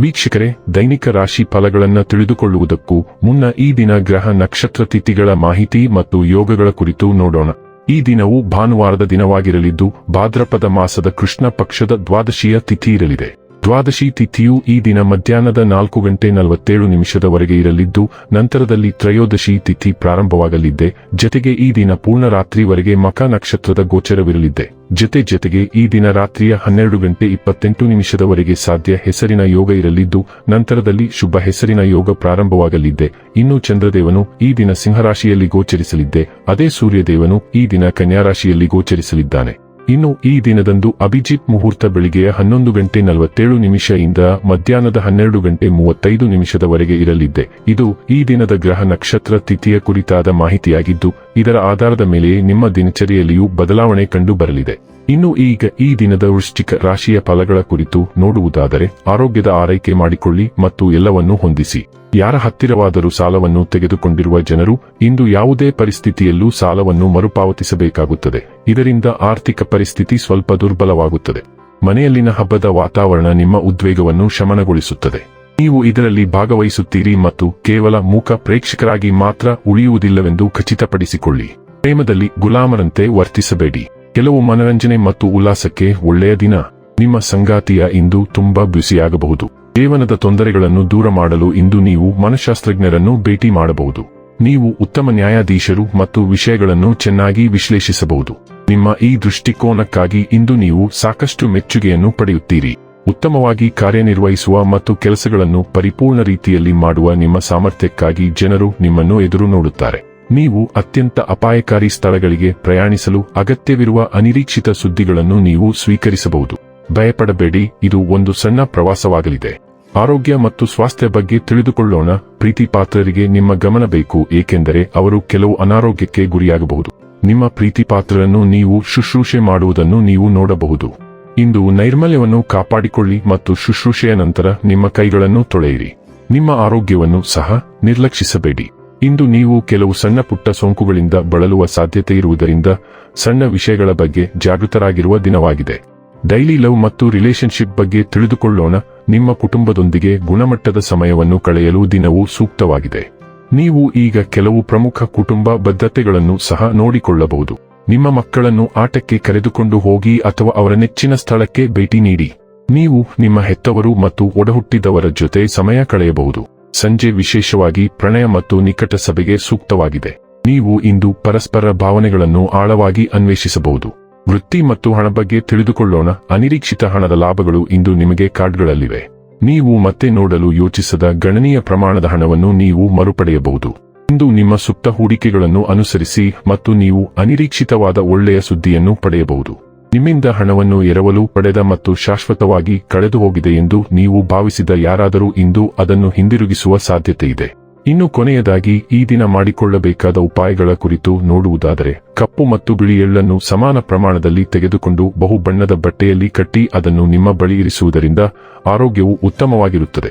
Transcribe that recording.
ವೀಕ್ಷಕರೇ, ದೈನಿಕ ರಾಶಿ ಫಲಗಳನ್ನು ತಿಳಿದುಕೊಳ್ಳುವುದಕ್ಕೂ ಮುನ್ನ ಈ ದಿನ ಗ್ರಹ ನಕ್ಷತ್ರ ತಿಥಿಗಳ ಮಾಹಿತಿ ಮತ್ತು ಯೋಗಗಳ ಕುರಿತು ನೋಡೋಣ. ಈ ದಿನವು ಭಾನುವಾರದ ದಿನವಾಗಿರಲಿದ್ದು, ಭಾದ್ರಪದ ಮಾಸದ ಕೃಷ್ಣ ಪಕ್ಷದ ದ್ವಾದಶಿಯ ತಿಥಿ ಇರಲಿದೆ. ದ್ವಾದಶಿ ತಿಥಿಯು ಈ ದಿನ ಮಧ್ಯಾಹ್ನದ ನಾಲ್ಕು ಗಂಟೆ ನಲವತ್ತೇಳು ನಿಮಿಷದವರೆಗೆ ಇರಲಿದ್ದು, ನಂತರದಲ್ಲಿ ತ್ರಯೋದಶಿ ತಿಥಿ ಪ್ರಾರಂಭವಾಗಲಿದ್ದೆ. ಜತೆಗೆ ಈ ದಿನ ಪೂರ್ಣ ರಾತ್ರಿವರೆಗೆ ಮಕ ನಕ್ಷತ್ರದ ಗೋಚರವಿರಲಿದೆ ಜತೆ ಜತೆಗೆ ಈ ದಿನ ರಾತ್ರಿಯ ಹನ್ನೆರಡು ಗಂಟೆ ಇಪ್ಪತ್ತೆಂಟು ನಿಮಿಷದವರೆಗೆ ಸಾಧ್ಯ ಹೆಸರಿನ ಯೋಗ ಇರಲಿದ್ದು, ನಂತರದಲ್ಲಿ ಶುಭ ಹೆಸರಿನ ಯೋಗ ಪ್ರಾರಂಭವಾಗಲಿದ್ದೆ. ಇನ್ನು ಚಂದ್ರದೇವನು ಈ ದಿನ ಸಿಂಹರಾಶಿಯಲ್ಲಿ ಗೋಚರಿಸಲಿದ್ದೆ. ಅದೇ ಸೂರ್ಯದೇವನು ಈ ದಿನ ಕನ್ಯಾರಾಶಿಯಲ್ಲಿ ಗೋಚರಿಸಲಿದ್ದಾನೆ. ಇನ್ನು ಈ ದಿನದಂದು ಅಭಿಜಿತ್ ಮುಹೂರ್ತ ಬೆಳಿಗ್ಗೆಯ ಹನ್ನೊಂದು ಗಂಟೆ ನಲವತ್ತೇಳು ಇಂದ ಮಧ್ಯಾಹ್ನದ ಹನ್ನೆರಡು ಗಂಟೆ ಮೂವತ್ತೈದು ನಿಮಿಷದವರೆಗೆ ಇರಲಿದ್ದೆ ಇದು ಈ ದಿನದ ಗ್ರಹ ನಕ್ಷತ್ರ ತಿಥಿಯ ಕುರಿತಾದ ಮಾಹಿತಿಯಾಗಿದ್ದು ಇದರ ಆಧಾರದ ಮೇಲೆ ನಿಮ್ಮ ದಿನಚರಿಯಲ್ಲಿಯೂ ಬದಲಾವಣೆ ಕಂಡು ಬರಲಿದೆ ಇನ್ನು ಈಗ ಈ ದಿನದ ವೃಶ್ಚಿಕ ರಾಶಿಯ ಫಲಗಳ ಕುರಿತು ನೋಡುವುದಾದರೆ ಆರೋಗ್ಯದ ಆರೈಕೆ ಮಾಡಿಕೊಳ್ಳಿ ಮತ್ತು ಎಲ್ಲವನ್ನೂ ಹೊಂದಿಸಿ. ಯಾರ ಹತ್ತಿರವಾದರೂ ಸಾಲವನ್ನು ತೆಗೆದುಕೊಂಡಿರುವ ಜನರು ಇಂದು ಯಾವುದೇ ಪರಿಸ್ಥಿತಿಯಲ್ಲೂ ಸಾಲವನ್ನು ಮರುಪಾವತಿಸಬೇಕಾಗುತ್ತದೆ. ಇದರಿಂದ ಆರ್ಥಿಕ ಪರಿಸ್ಥಿತಿ ಸ್ವಲ್ಪ ದುರ್ಬಲವಾಗುತ್ತದೆ. ಮನೆಯಲ್ಲಿನ ಹಬ್ಬದ ವಾತಾವರಣ ನಿಮ್ಮ ಉದ್ವೇಗವನ್ನು ಶಮನಗೊಳಿಸುತ್ತದೆ. ನೀವು ಇದರಲ್ಲಿ ಭಾಗವಹಿಸುತ್ತೀರಿ ಮತ್ತು ಕೇವಲ ಮೂಕ ಪ್ರೇಕ್ಷಕರಾಗಿ ಮಾತ್ರ ಉಳಿಯುವುದಿಲ್ಲವೆಂದು ಖಚಿತಪಡಿಸಿಕೊಳ್ಳಿ. ಪ್ರೇಮದಲ್ಲಿ ಗುಲಾಮರಂತೆ ವರ್ತಿಸಬೇಡಿ. ಕೆಲವು ಮನರಂಜನೆ ಮತ್ತು ಉಲ್ಲಾಸಕ್ಕೆ ಒಳ್ಳೆಯ ದಿನ. ನಿಮ್ಮ ಸಂಗಾತಿಯ ಇಂದು ತುಂಬಾ ಬ್ಯುಸಿಯಾಗಬಹುದು. ಜೀವನದ ತೊಂದರೆಗಳನ್ನು ದೂರ ಮಾಡಲು ಇಂದು ನೀವು ಮನಃಶಾಸ್ತ್ರಜ್ಞರನ್ನು ಭೇಟಿ ಮಾಡಬಹುದು. ನೀವು ಉತ್ತಮ ನ್ಯಾಯಾಧೀಶರು ಮತ್ತು ವಿಷಯಗಳನ್ನು ಚೆನ್ನಾಗಿ ವಿಶ್ಲೇಷಿಸಬಹುದು. ನಿಮ್ಮ ಈ ದೃಷ್ಟಿಕೋನಕ್ಕಾಗಿ ಇಂದು ನೀವು ಸಾಕಷ್ಟು ಮೆಚ್ಚುಗೆಯನ್ನು ಪಡೆಯುತ್ತೀರಿ. ಉತ್ತಮವಾಗಿ ಕಾರ್ಯನಿರ್ವಹಿಸುವ ಮತ್ತು ಕೆಲಸಗಳನ್ನು ಪರಿಪೂರ್ಣ ರೀತಿಯಲ್ಲಿ ಮಾಡುವ ನಿಮ್ಮ ಸಾಮರ್ಥ್ಯಕ್ಕಾಗಿ ಜನರು ನಿಮ್ಮನ್ನು ಎದುರು ನೋಡುತ್ತಾರೆ. ನೀವು ಅತ್ಯಂತ ಅಪಾಯಕಾರಿ ಸ್ಥಳಗಳಿಗೆ ಪ್ರಯಾಣಿಸಲು ಅಗತ್ಯವಿರುವ ಅನಿರೀಕ್ಷಿತ ಸುದ್ದಿಗಳನ್ನು ನೀವು ಸ್ವೀಕರಿಸಬಹುದು. ಭಯಪಡಬೇಡಿ, ಇದು ಒಂದು ಸಣ್ಣ ಪ್ರವಾಸವಾಗಲಿದೆ. ಆರೋಗ್ಯ ಮತ್ತು ಸ್ವಾಸ್ಥ್ಯ ಬಗ್ಗೆ ತಿಳಿದುಕೊಳ್ಳೋಣ. ಪ್ರೀತಿ ಪಾತ್ರರಿಗೆ ನಿಮ್ಮ ಗಮನ ಬೇಕು, ಏಕೆಂದರೆ ಅವರು ಕೆಲವು ಅನಾರೋಗ್ಯಕ್ಕೆ ಗುರಿಯಾಗಬಹುದು. ನಿಮ್ಮ ಪ್ರೀತಿ ಪಾತ್ರರನ್ನು ನೀವು ಶುಶ್ರೂಷೆ ಮಾಡುವುದನ್ನು ನೀವು ನೋಡಬಹುದು. ಇಂದು ನೈರ್ಮಲ್ಯವನ್ನು ಕಾಪಾಡಿಕೊಳ್ಳಿ ಮತ್ತು ಶುಶ್ರೂಷೆಯ ನಂತರ ನಿಮ್ಮ ಕೈಗಳನ್ನು ತೊಳೆಯಿರಿ. ನಿಮ್ಮ ಆರೋಗ್ಯವನ್ನು ಸಹ ನಿರ್ಲಕ್ಷಿಸಬೇಡಿ. ಇಂದು ನೀವು ಕೆಲವು ಸಣ್ಣ ಪುಟ್ಟ ಸೋಂಕುಗಳಿಂದ ಬಳಲುವ ಸಾಧ್ಯತೆ ಇರುವುದರಿಂದ ಸಣ್ಣ ವಿಷಯಗಳ ಬಗ್ಗೆ ಜಾಗೃತರಾಗಿರುವ ದಿನವಾಗಿದೆ. ಡೈಲಿ ಲವ್ ಮತ್ತು ರಿಲೇಶನ್ಶಿಪ್ ಬಗ್ಗೆ ತಿಳಿದುಕೊಳ್ಳೋಣ. ನಿಮ್ಮ ಕುಟುಂಬದೊಂದಿಗೆ ಗುಣಮಟ್ಟದ ಸಮಯವನ್ನು ಕಳೆಯಲು ದಿನವು ಸೂಕ್ತವಾಗಿದೆ. ನೀವು ಈಗ ಕೆಲವು ಪ್ರಮುಖ ಕುಟುಂಬ ಬದ್ಧತೆಗಳನ್ನು ಸಹ ನೋಡಿಕೊಳ್ಳಬಹುದು. ನಿಮ್ಮ ಮಕ್ಕಳನ್ನು ಆಟಕ್ಕೆ ಕರೆದುಕೊಂಡು ಹೋಗಿ ಅಥವಾ ಅವರ ನೆಚ್ಚಿನ ಸ್ಥಳಕ್ಕೆ ಭೇಟಿ ನೀಡಿ. ನೀವು ನಿಮ್ಮ ಹೆತ್ತವರು ಮತ್ತು ಒಡಹುಟ್ಟಿದವರ ಜೊತೆ ಸಮಯ ಕಳೆಯಬಹುದು. ಸಂಜೆ ವಿಶೇಷವಾಗಿ ಪ್ರಣಯ ಮತ್ತು ನಿಕಟ ಸಭೆಗೆ ಸೂಕ್ತವಾಗಿದೆ. ನೀವು ಇಂದು ಪರಸ್ಪರ ಭಾವನೆಗಳನ್ನು ಆಳವಾಗಿ ಅನ್ವೇಷಿಸಬಹುದು. ವೃತ್ತಿ ಮತ್ತು ಹಣ ಬಗ್ಗೆ ತಿಳಿದುಕೊಳ್ಳೋಣ. ಅನಿರೀಕ್ಷಿತ ಹಣದ ಲಾಭಗಳು ಇಂದು ನಿಮಗೆ ಕಾರ್ಡ್ಗಳಲ್ಲಿವೆ ನೀವು ಮತ್ತೆ ನೋಡಲು ಯೋಚಿಸದ ಗಣನೀಯ ಪ್ರಮಾಣದ ಹಣವನ್ನು ನೀವು ಮರುಪಡೆಯಬಹುದು. ಇಂದು ನಿಮ್ಮ ಸುಪ್ತ ಹೂಡಿಕೆಗಳನ್ನು ಅನುಸರಿಸಿ ಮತ್ತು ನೀವು ಅನಿರೀಕ್ಷಿತವಾದ ಒಳ್ಳೆಯ ಸುದ್ದಿಯನ್ನು ಪಡೆಯಬಹುದು. ನಿಮ್ಮಿಂದ ಹಣವನ್ನು ಎರವಲು ಪಡೆದ ಮತ್ತು ಶಾಶ್ವತವಾಗಿ ಕಳೆದುಹೋಗಿದೆ ಎಂದು ನೀವು ಭಾವಿಸಿದ ಯಾರಾದರೂ ಇಂದು ಅದನ್ನು ಹಿಂದಿರುಗಿಸುವ ಸಾಧ್ಯತೆಯಿದೆ. ಇನ್ನು ಕೊನೆಯದಾಗಿ ಈ ದಿನ ಮಾಡಿಕೊಳ್ಳಬೇಕಾದ ಉಪಾಯಗಳ ಕುರಿತು ನೋಡುವುದಾದರೆ, ಕಪ್ಪು ಮತ್ತು ಬಿಳಿ ಎಳ್ಳನ್ನು ಸಮಾನ ಪ್ರಮಾಣದಲ್ಲಿ ತೆಗೆದುಕೊಂಡು ಬಹು ಬಣ್ಣದ ಬಟ್ಟೆಯಲ್ಲಿ ಕಟ್ಟಿ ಅದನ್ನು ನಿಮ್ಮ ಬಳಿ ಇರಿಸುವುದರಿಂದ ಆರೋಗ್ಯವು ಉತ್ತಮವಾಗಿರುತ್ತದೆ.